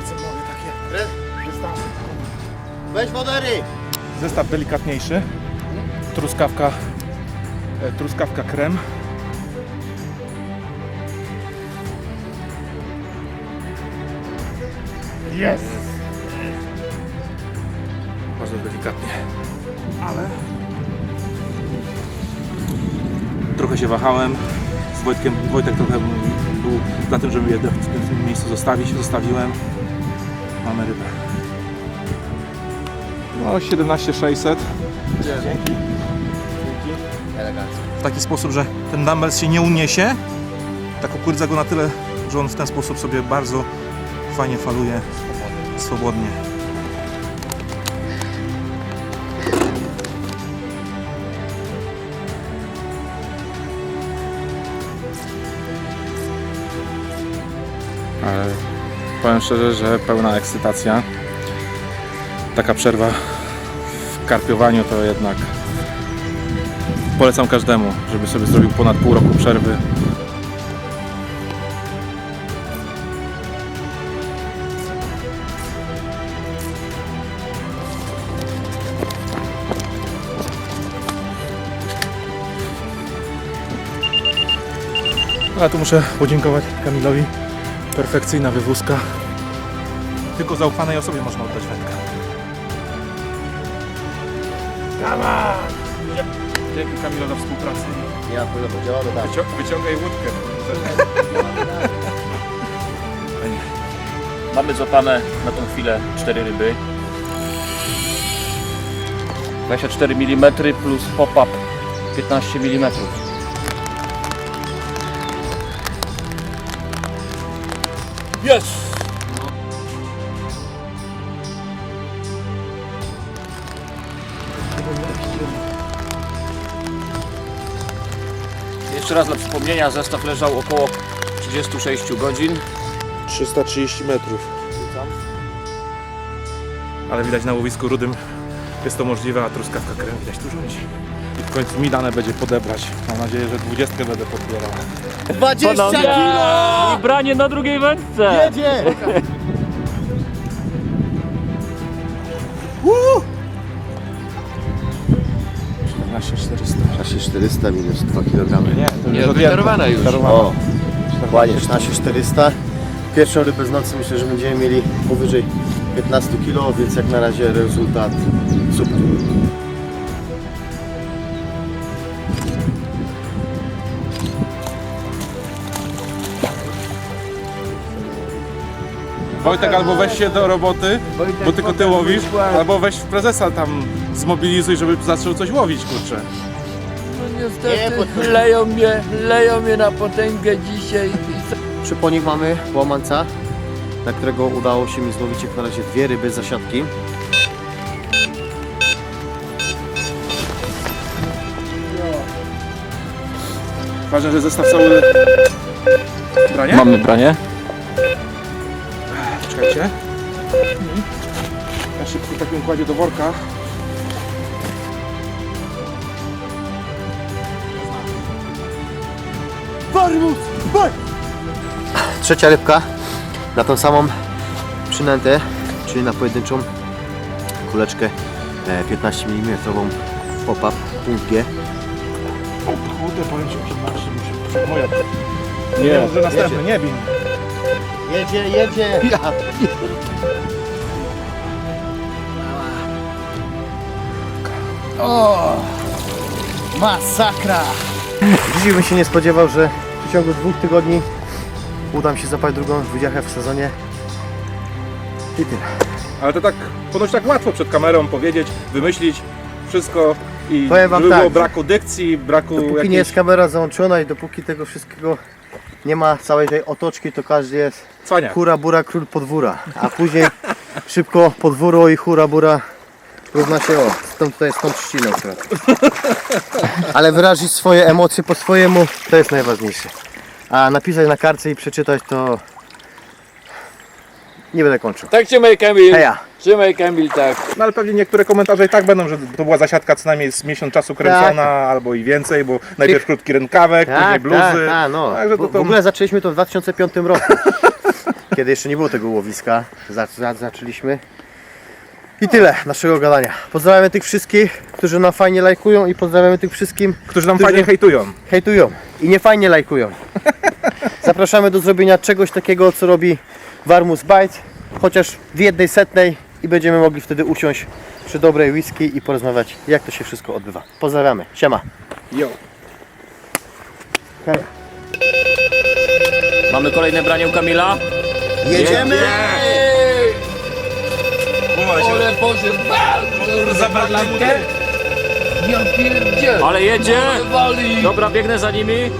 lecę mówię takie dystanse. Weź wodery! Zestaw delikatniejszy. Truskawka, e, truskawka krem. Jest! Bardzo delikatnie, ale trochę się wahałem. Z Wojtkiem, Wojtek trochę był za tym, żeby je w tym miejscu zostawić. Zostawiłem. Mamy rybę. No 17600. Dzięki. Elegancko. W taki sposób, że ten dumbbell się nie uniesie. Tak okurdza go na tyle, że on w ten sposób sobie bardzo fajnie faluje swobodnie. Ale powiem szczerze, że pełna ekscytacja. Taka przerwa w karpiowaniu to jednak polecam każdemu, żeby sobie zrobił ponad pół roku przerwy. Ale tu muszę podziękować Kamilowi. Perfekcyjna wywózka. Tylko zaufanej osobie można oddać wędkę. Dzięki Kamilo za współpracę. Ja powiem, działamy dalej. Wycią- wyciągaj łódkę. Mamy złapane na tą chwilę cztery ryby. 24 mm plus pop-up 15 mm. Jest! Jeszcze raz dla przypomnienia, zestaw leżał około 36 godzin. 330 metrów. Ale widać na łowisku rudym jest to możliwe, a truskawka krem widać tu rządzi. I w końcu mi dane będzie podebrać. Mam nadzieję, że 20 będę podbierał. 20 kilo! I branie na drugiej wędce! Jedzie! 14 400. 16400 minus 2 kg. Nie, to Nie, już wydarowane już. O, dokładnie 16400. Pierwszą rybę z nocy myślę, że będziemy mieli powyżej 15 kg, więc jak na razie rezultat super. Wojtek albo weź się do roboty, bo tylko ty łowisz, albo weź prezesa tam zmobilizuj, żeby zaczął coś łowić, kurczę. No Nie, niestety leją mnie, leją mnie na potęgę dzisiaj. Przy ponik mamy łamanca, na którego udało się mi złowić jak na razie dwie ryby z zasiadki. Ważne, że zestaw cały... Branie? Mamy branie. Czekajcie. Ja szybko w takim układzie do worka. Trzecia rybka na tą samą przynętę, czyli na pojedynczą kuleczkę e, 15 mm pop-up punkt G. O kurde, powiem ci, że nasze musi... Moja... Nie, może następny, nie bij. Jedzie, jedzie! Ja. O! Masakra! Dzisiaj bym się nie spodziewał, że w przeciągu dwóch tygodni uda mi się zapać drugą dwudziachę w sezonie. I tyle. Ale to tak, ponoć tak łatwo przed kamerą powiedzieć, wymyślić wszystko i Powiem wam żeby było tak. braku dykcji, braku Dopóki jakiejś... nie jest kamera załączona i dopóki tego wszystkiego nie ma całej tej otoczki, to każdy jest Cwania. hura bura król podwóra. A później szybko podwóro i hura bura równa się o. Stąd tutaj jest tą trzcinę akurat. Ale wyrazić swoje emocje po swojemu to jest najważniejsze. A napisać na kartce i przeczytać to nie będę kończył. Tak trzymaj Kamil, Heja! Trzymaj Kamil, tak. No ale pewnie niektóre komentarze i tak będą, że to była zasiadka co najmniej z miesiąc czasu kręcona, albo i więcej, bo najpierw krótki rękawek, później Tak, bluzy. tak, tak, no. Także to, W, to w ogóle zaczęliśmy to w 2005 roku. kiedy jeszcze nie było tego łowiska. Za- za- Zaczęliśmy. I tyle naszego gadania. Pozdrawiamy tych wszystkich, którzy nam fajnie lajkują i pozdrawiamy tych wszystkim, Którzy nam Którzy- fajnie hejtują. hejtują i nie fajnie lajkują. Zapraszamy do zrobienia czegoś takiego, co robi Warmus Bite, chociaż w jednej setnej i będziemy mogli wtedy usiąść przy dobrej whisky i porozmawiać, jak to się wszystko odbywa. Pozdrawiamy. Siema. Yo. Mamy kolejne branie u Kamila. Jedziemy! Ale Boże? Ja pierdzielę. Ale jedzie! Dobra, biegnę za nimi.